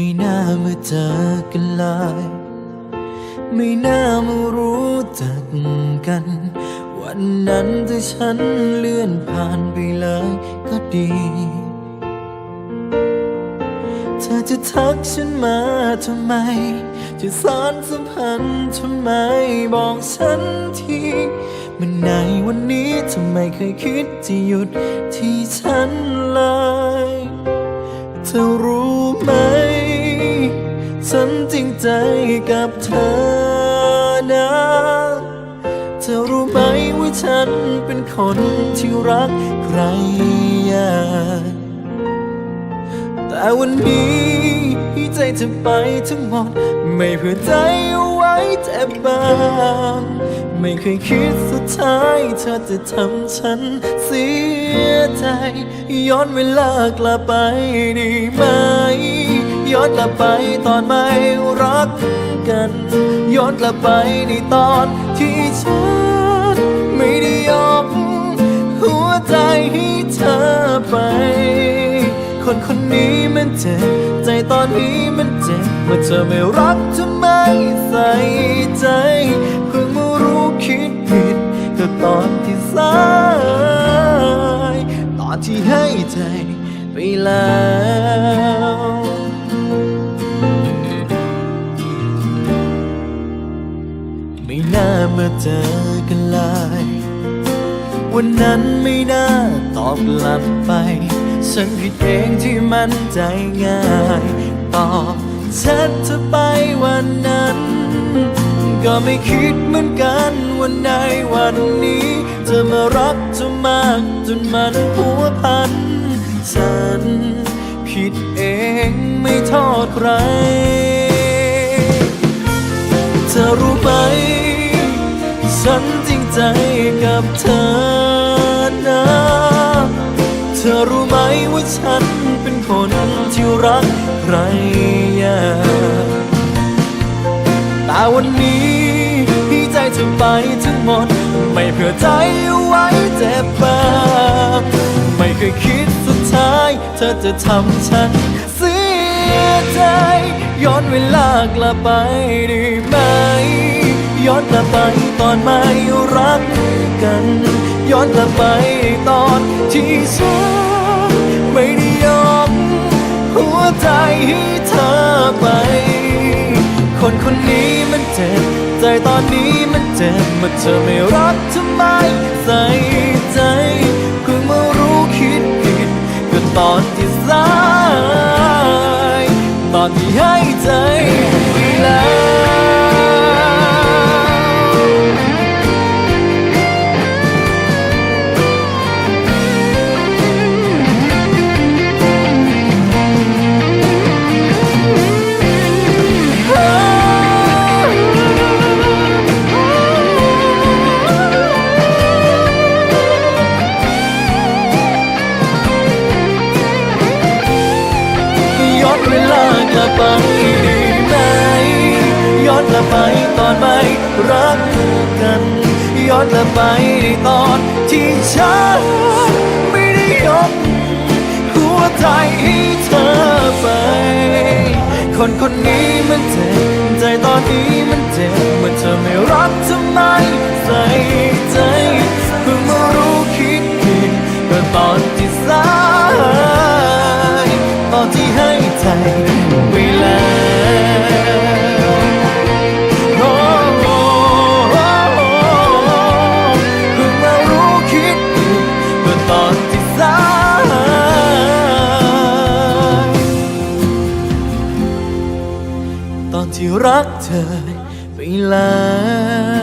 ไม่น่ามาเจอกันเลยไม่น่ามารู้จักกัน วันนั้นถ้าฉันเลื่อนผ่านไปเลยก็ดี เธอจะทักฉันมาทำไม จะสานสัมพันธ์ทำไมบอกฉันทีมันในวันนี้ทำไมเคยคิดจะหยุดที่ฉันเลย เธอรู้ไหม ฉันจริงใจกับเธอนะเธอรู้ไหมว่าฉันเป็นคนที่รักใครอยากแต่วันนี้ใจเธอไปทั้งหมด ไม่เพื่อใจเอาไว้แต่บางไม่เคยคิดสุดท้ายเธอจะทำฉันเสียใจ ย้อนเวลากลับไปได้ไหม ย้อนกลับไปตอนไม่รักกัน ย้อนกลับไปในตอนที่ฉันไม่ได้ยอมหัวใจให้เธอไป คนคนนี้มันเจ็บใจตอนนี้มันเจ็บเมื่อเธอไม่รักจะไมใส่ใจ เพิ่งมารู้คิดผิดก็ตอนที่สาย ตอนที่ให้ใจไปแล้ว ไม่น่ามาเจอกันเลย วันนั้นไม่น่าตอบกลับไป ฉันผิดเองที่มันใจง่ายตอบชทเธอไปวันนั้น ก็ไม่คิดเหมือนกันวันในวันนี้เธอมารักเธอมากจนมันหัวพัน ฉันผิดเองไม่โทษใครเธอรู้ไหม ฉันจริงใจกับเธอนะ เธอรู้ไหมว่าฉันเป็นคนที่รักใครอยากแต่วันนี้ที่ใจเธอไปทั้งหมด ไม่เพื่อใจเอาไว้เจ็บปากไม่เคยคิดสุดท้าย เธอจะทำฉันเสียใจ ย้อนเวลากลับไปได้ไหม ย้อนกลับไปตอนไม่รักกัน ย้อนกลับไปตอนที่ฉันไม่ได้ยอมหัวใจให้เธอไป คนคนนี้มันเจ็บ ใจตอนนี้มันเจ็บเมื่อเธอไม่รักทำไมใส่ ละไปตอนไม่รักกันย้อนกลับไปในตอนที่ฉันไม่ได้ยกหัวใจให้เธอไป คนคนนี้มันเจ็บใจตอนนี้มันเจ็บ ตอนที่รักเธอไปแล้ว